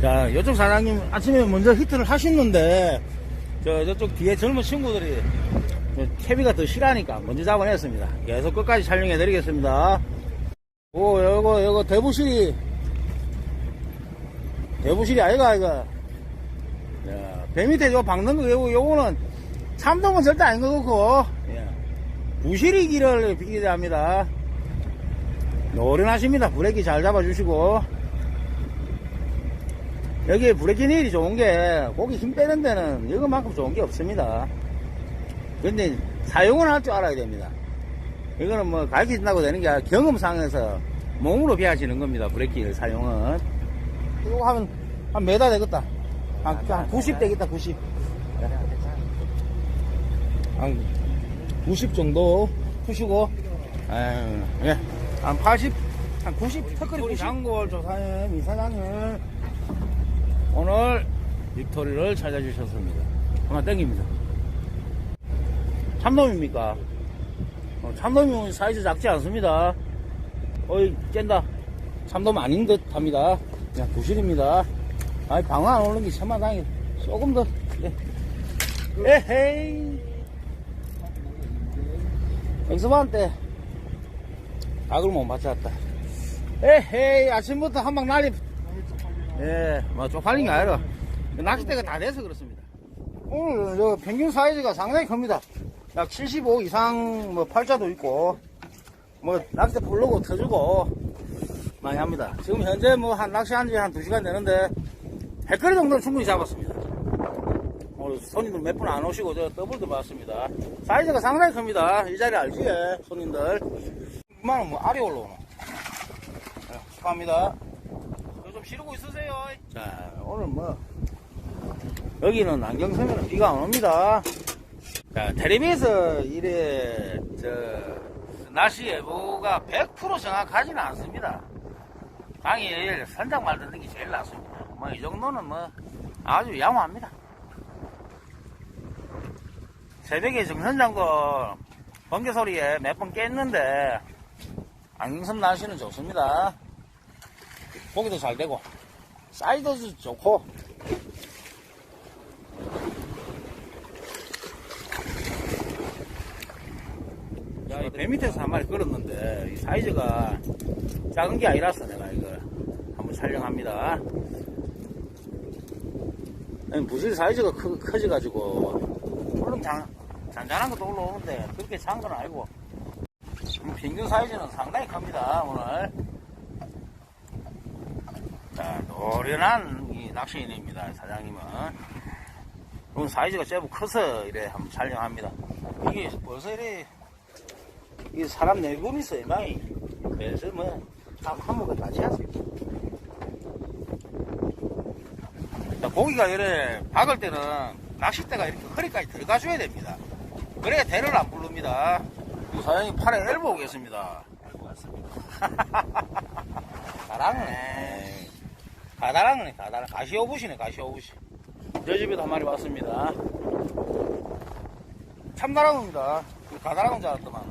자, 이쪽 사장님 아침에 먼저 히트를 하셨는데, 저, 저쪽 뒤에 젊은 친구들이 저 채비가 더 실하니까 먼저 잡아냈습니다. 계속 끝까지 촬영해 드리겠습니다. 오, 요거, 요거 대부실이, 대부실이 아이가, 아이가. 야, 배 밑에 요 박는 거, 요거, 요거는 참동은 절대 아닌 거 같고, 예. 부실이기를 기대 합니다. 노련하십니다. 브레이크 잘 잡아주시고. 여기 브레이크 힐이 좋은 게 고기 힘 빼는 데는 이거만큼 좋은 게 없습니다. 근데 사용을 할 줄 알아야 됩니다. 이거는 뭐 가르쳐 준다고 되는 게 아니라 경험상에서 몸으로 배워지는 겁니다. 브레이크 힐 사용은. 이거 하면 한 메다 되겠다. 한, 한 90 되겠다, 90. 한 90 정도 푸시고, 에이, 예. 한 80, 한 90, 터크리 우리 장골 조사님, 이사장님, 오늘 빅토리를 찾아주셨습니다. 하나 땡깁니다. 참돔입니까? 어, 참돔이 사이즈 작지 않습니다. 어이, 깬다. 참돔 아닌 듯 합니다. 그냥 부실입니다. 아이, 방어 안 오는 게 천만다행이다. 조금 더, 예. 에헤이. 엑스반 때, 악을 못 맞췄다. 에헤이, 아침부터 한 방 날리, 예, 뭐 쪽팔린 게 아니라 낚싯대가 다 돼서 그렇습니다. 오늘 저 평균 사이즈가 상당히 큽니다. 약 75 이상 뭐 팔자도 있고 뭐 낚싯대 풀르고 터주고 많이 합니다. 지금 현재 뭐 한 낚시 한 지 한 2시간 되는데 해거리 정도는 충분히 잡았습니다. 오늘 손님들 몇 분 안 오시고 저 더블도 봤습니다. 사이즈가 상당히 큽니다. 이 자리 알지? 예, 손님들. 이만은 뭐 알이 올라오노. 네, 축하합니다. 좀 지르고 있으세요. 자, 오늘 뭐, 여기는 안경섬에는 비가 안 옵니다. 자, 텔레비에서 이래, 저, 날씨 예보가 100% 정확하지는 않습니다. 당일 선장말 듣는 게 제일 낫습니다. 뭐, 이 정도는 뭐, 아주 양호합니다. 새벽에 정선장고 번개 소리에 몇 번 깼는데, 안경섬 날씨는 좋습니다. 고기도 잘 되고 사이즈도 좋고. 야, 이 배 밑에서 한 마리 끌었는데 이 사이즈가 작은 게 아니라서 내가 이거 한번 촬영합니다. 부실 사이즈가 크, 커져가지고 물론 장, 잔잔한 것도 올라오는데 그렇게 작은 건 아니고. 음,平均 사이즈는 상당히 큽니다 오늘 자, 노련한 이 낚시인입니다, 사장님은. 오늘 사이즈가 제법 커서 이래 한번 촬영합니다. 이게 벌써 이래, 이 사람 있어요, 많이. 그래서 뭐, 한, 한 번에 같이 하세요. 자, 고기가 이래 박을 때는 낚싯대가 이렇게 허리까지 들어가줘야 됩니다. 그래야 대를 안 부릅니다. 이 사장님 팔에 엘보 오겠습니다. 잘하네. 가다랑네, 가다랑. 가시오부시네, 가시오부시. 저 집에도 한 마리 왔습니다. 참다랑입니다. 가다랑인 줄 알았더만.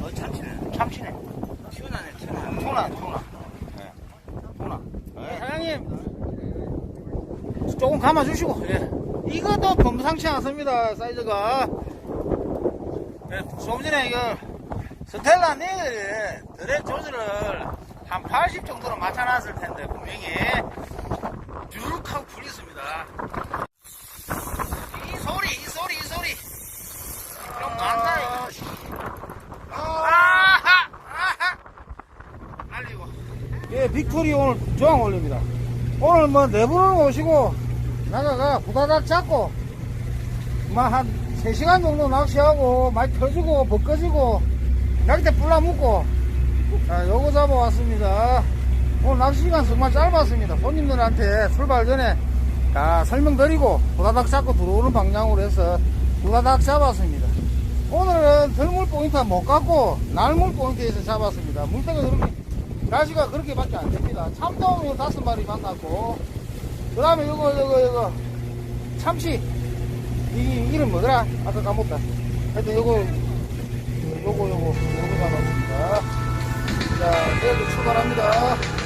어, 참치네. 참치네. 튜나네, 튜나. 투나, 투나. 네. 투나. 네, 사장님. 조금 감아주시고, 예. 이것도 범상치 않습니다, 사이즈가. 예, 조금 전에 이거, 스텔라 네일이 드랙 조절을 한 80 정도로 맞춰놨을 텐데, 분명히. 쭉 하고 풀렸습니다. 이 소리, 이 소리, 이 소리. 좀 많다, 이거. 아하! 아하! 날리고. 예, 빅토리 오늘 조항 올립니다. 오늘 뭐, 네 분은 오시고, 나가가 후다닥 잡고, 뭐, 한 3시간 정도 낚시하고, 많이 터지고, 벗겨지고, 낚싯대 불라먹고, 자, 요거 잡아왔습니다. 오늘 낚시 시간 정말 짧았습니다. 손님들한테 출발 전에 다 설명드리고, 후다닥 잡고 들어오는 방향으로 해서 후다닥 잡았습니다. 오늘은 덜물 포인트 못 갖고 날물 포인트에서 잡았습니다. 물때가 그렇게 날씨가 그렇게밖에 안 됩니다. 참돔이 다섯 마리 만났고 그 다음에 이거 이거 이거 참치 이 이름 뭐더라? 아까 까먹다. 하여튼 요거 요거 요거 요거 잡았습니다. 자 내일 출발합니다.